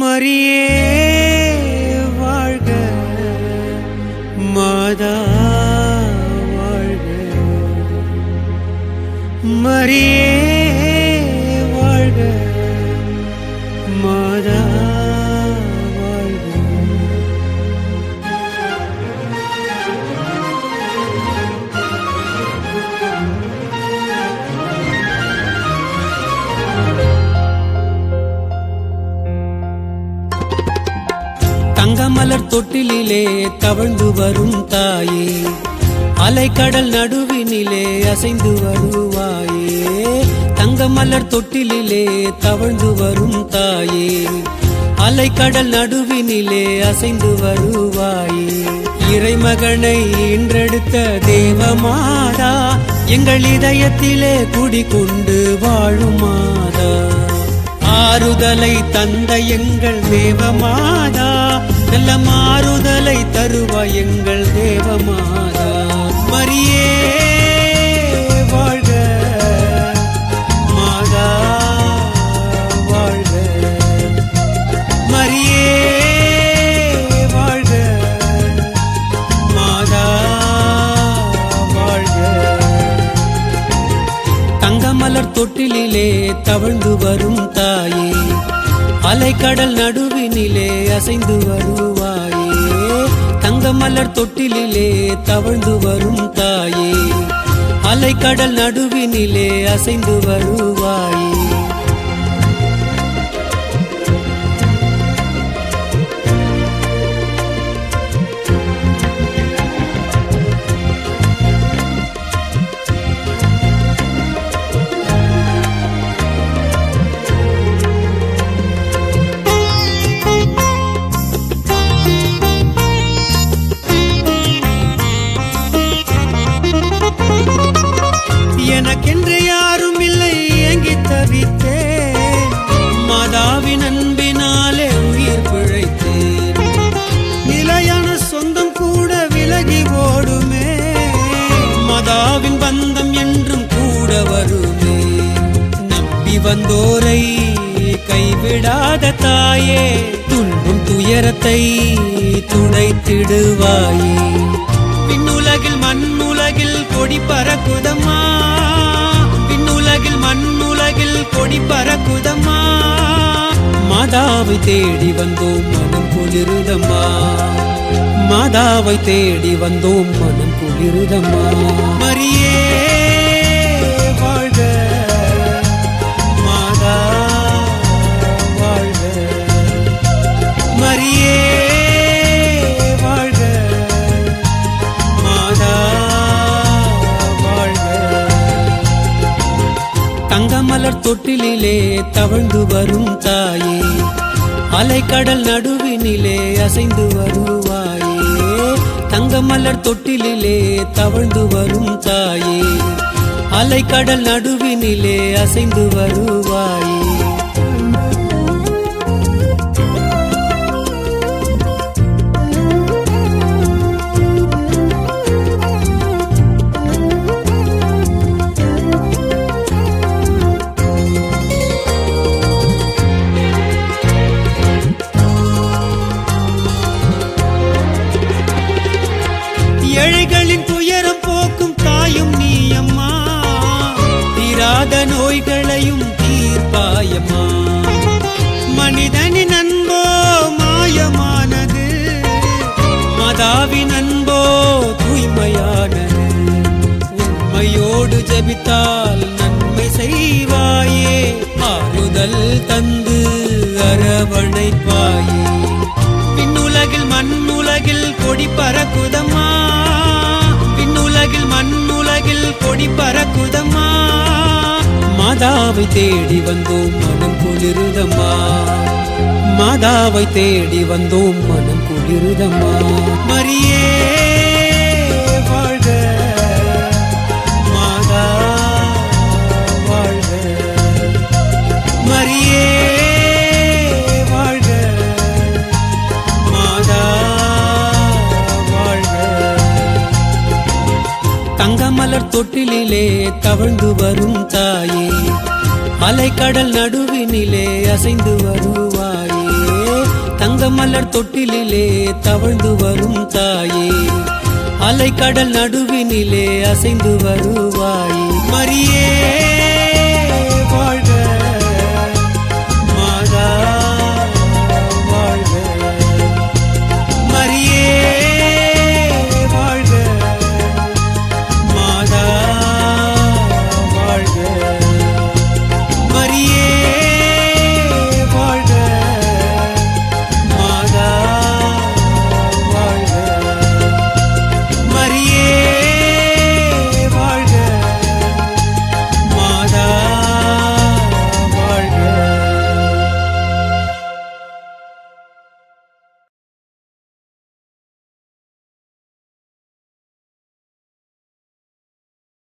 மரியே வாழ்க. மாதா வாழ்க. மரியே மலர் தொட்டிலே தவழ்ந்து வரும் தாயே. அலைக்கடல் நடுவினிலே அசைந்து வருவாயே. தங்கமலர் தொட்டிலே தவழ்ந்து வரும் தாயே. அலைக்கடல் நடுவினிலே அசைந்து வருவாயே. இறைமகனை இன்றெடுத்த தேவமாதா எங்கள் இதயத்திலே குடிகொண்டு வாழும் மாதா ஆறுதலை தந்த எங்கள் தேவமாதா நல்ல மாறுதலை தருவ எங்கள் தேவமாதா. மரியே வாழ்க. மாதா வாழ்க. மரியே வாழ்க. மாதா வாழ்க. தங்கமலர் தொட்டிலே தவழ்ந்து வரும் தாயே. அலைக்கடல் நடுவினிலே அசைந்து வருவாயே. தங்க மலர் தொட்டிலே தவழ்ந்து வரும் தாயே. அலைக்கடல் நடுவினிலே அசைந்து வருவாயே. பந்தம் என்றும் கூட வருமே. நம்பி வந்தோரை கைவிடாத தாயே துன்பும் துயரத்தை துடைத்திடுவாயே. விண்ணுலகில் மண்ணுலகில் கொடி பறக்குதம்மா. விண்ணுலகில் மண்ணுலகில் கொடி பறக்குதம்மா. மாதாவை தேடி வந்தோம் மனம் குளிருதம்மா. மாதாவை தேடி வந்தோம் மனம் குளிருதம்மா. மரியே மலர் தொட்டிலே தவழ்ந்து வரும் தாயே. அலைக்கடல் நடுவினிலே அசைந்து வருவாயே. தங்க மலர் தொட்டிலே தவழ்ந்து வரும் தாயே. அலைக்கடல் நடுவினிலே அசைந்து வருவாயே. பிதாவின் அன்போ தூய்மையானது உண்மையோடு ஜபித்தால் நன்மை செய்வாயே. ஆறுதல் தந்து அரவணைப்பாயே. பின்னுலகில் மண்ணுலகில் கொடி பறக்குதம்மா. பின்னுலகில் மண்ணுலகில் கொடி பறக்குதம்மா. மாதாவை தேடி வந்தோம் மனம் குளிருதம்மா. மாதாவை தேடி வந்தோம் மனம் குளிர் இருதம்மா மரியே வாழ்க. மாதா வாழ்க. மரியே வாழ்க. மாதா வாழ்க. தங்கமலர் தொட்டிலே தவழ்ந்து வரும் தாயே அலைக்கடல் நடுவினிலே அசைந்து வருவாயே. தங்க மலர் தொட்டிலே தவழ்ந்து வரும் தாயே. அலைக்கடல் நடுவினிலே அசைந்து வருவாயே.